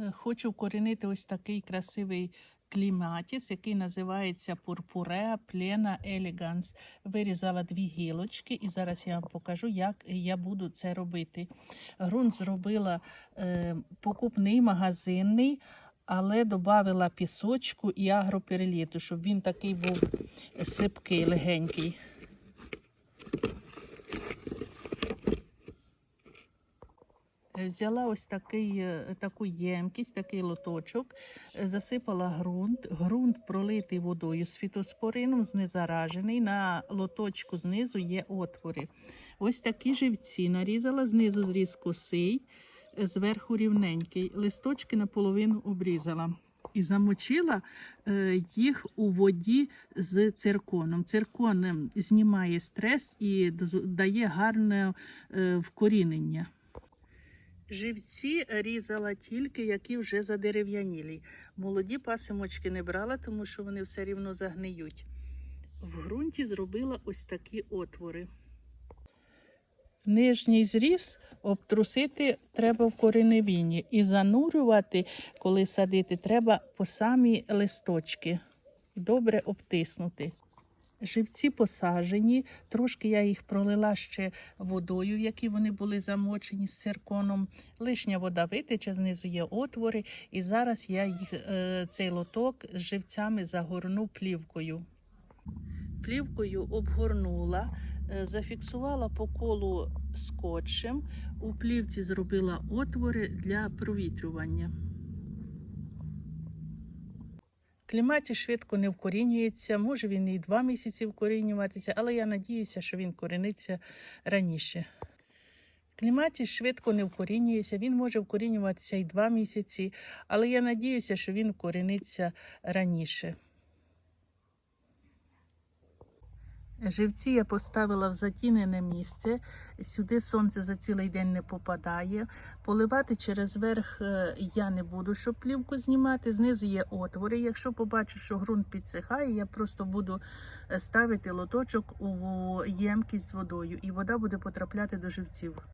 Е, Хочу вкорінити ось такий красивий кліматіс, який називається Пурпуреа Плена Елеганс. Вирізала дві гілочки, і зараз я вам покажу, як я буду це робити. Грунт зробила е, покупний магазинний, але додала пісочку і агропереліту, щоб він такий був сипкий, легенький. Взяла ось такий, е, таку ємкість, такий лоточок, е, засипала ґрунт. Ґрунт пролитий водою з фітоспорином, знезаражений. На лоточку знизу є отвори. Ось такі живці нарізала, знизу зріз косий, е, зверху рівненький. Листочки наполовину обрізала. І замочила е, їх у воді з цирконом. Циркон ем, знімає стрес і дає гарне е, вкорінення. Живці різала тільки, які вже задерев'янілі. Молоді пасимочки не брала, тому що вони все рівно загниють. В ґрунті зробила ось такі отвори. Нижній зріз обтрусити треба в кореневіні і занурювати, коли садити, треба по самі листочки. Добре обтиснути. Живці посажені, трошки я їх пролила ще водою, в якій вони були замочені з цирконом. Лишня вода витече, знизу є отвори, і зараз я їх, е, цей лоток з живцями загорну плівкою. Плівкою обгорнула, е, зафіксувала по колу скотчем. У плівці зробила отвори для провітрювання. Кліматі швидко не вкорінюється, може він і два місяці вкорінюватися, але я надіюся, що він коріниться раніше. Кліматі швидко не вкорінюється, він може вкорінюватися і два місяці, але я надіюся, що він коріниться раніше. Живці я поставила в затінене місце. Сюди сонце за цілий день не попадає. Поливати через верх е, я не буду, щоб плівку знімати. Знизу є отвори. Якщо побачу, що ґрунт підсихає, я просто буду е, ставити лоточок у ємкість з водою, і вода буде потрапляти до живців.